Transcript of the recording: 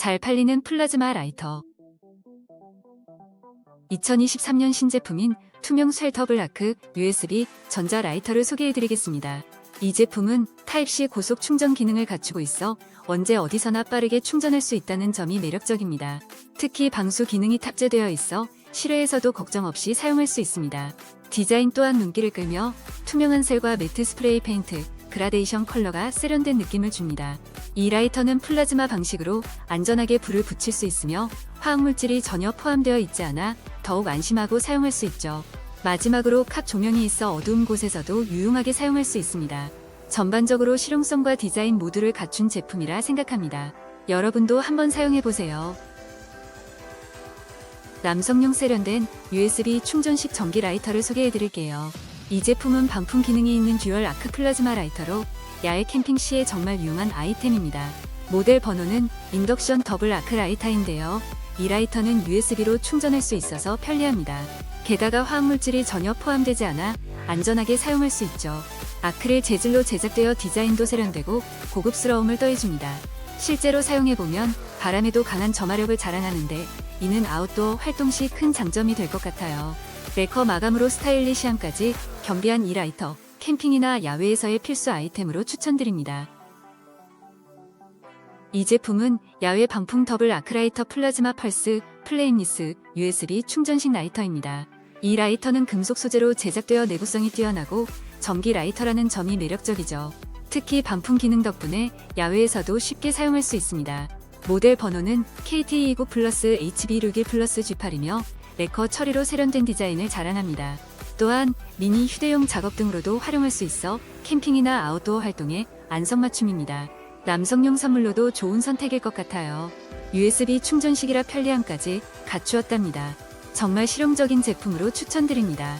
잘 팔리는 플라즈마 라이터. 2023년 신제품인 투명 쉘터 블라크 USB 전자 라이터를 소개해드리겠습니다. 이 제품은 타입C 고속 충전 기능을 갖추고 있어 언제 어디서나 빠르게 충전할 수 있다는 점이 매력적입니다. 특히 방수 기능이 탑재되어 있어 실외에서도 걱정 없이 사용할 수 있습니다. 디자인 또한 눈길을 끌며 투명한 셀과 매트 스프레이 페인트, 그라데이션 컬러가 세련된 느낌을 줍니다. 이 라이터는 플라즈마 방식으로 안전하게 불을 붙일 수 있으며 화학물질이 전혀 포함되어 있지 않아 더욱 안심하고 사용할 수 있죠. 마지막으로 캅 조명이 있어 어두운 곳에서도 유용하게 사용할 수 있습니다. 전반적으로 실용성과 디자인 모두를 갖춘 제품이라 생각합니다. 여러분도 한번 사용해보세요. 남성용 세련된 USB 충전식 전기 라이터를 소개해드릴게요. 이 제품은 방풍 기능이 있는 듀얼 아크 플라즈마 라이터로 야외 캠핑 시에 정말 유용한 아이템입니다. 모델 번호는 인덕션 더블 아크 라이터인데요. 이 라이터는 USB로 충전할 수 있어서 편리합니다. 게다가 화학물질이 전혀 포함되지 않아 안전하게 사용할 수 있죠. 아크릴 재질로 제작되어 디자인도 세련되고 고급스러움을 더해줍니다. 실제로 사용해보면 바람에도 강한 점화력을 자랑하는데 이는 아웃도어 활동 시 큰 장점이 될 것 같아요. 레커 마감으로 스타일리시함까지 겸비한 이 라이터, 캠핑이나 야외에서의 필수 아이템으로 추천드립니다. 이 제품은 야외 방풍 더블 아크라이터 플라즈마 펄스 플레임리스 USB 충전식 라이터입니다. 이 라이터는 금속 소재로 제작되어 내구성이 뛰어나고 전기 라이터라는 점이 매력적이죠. 특히 방풍 기능 덕분에 야외에서도 쉽게 사용할 수 있습니다. 모델 번호는 KT29 플러스 HB61 플러스 G8이며 레커 처리로 세련된 디자인을 자랑합니다. 또한 미니 휴대용 작업 등으로도 활용할 수 있어 캠핑이나 아웃도어 활동에 안성맞춤입니다. 남성용 선물로도 좋은 선택일 것 같아요. USB 충전식이라 편리함까지 갖추었답니다. 정말 실용적인 제품으로 추천드립니다.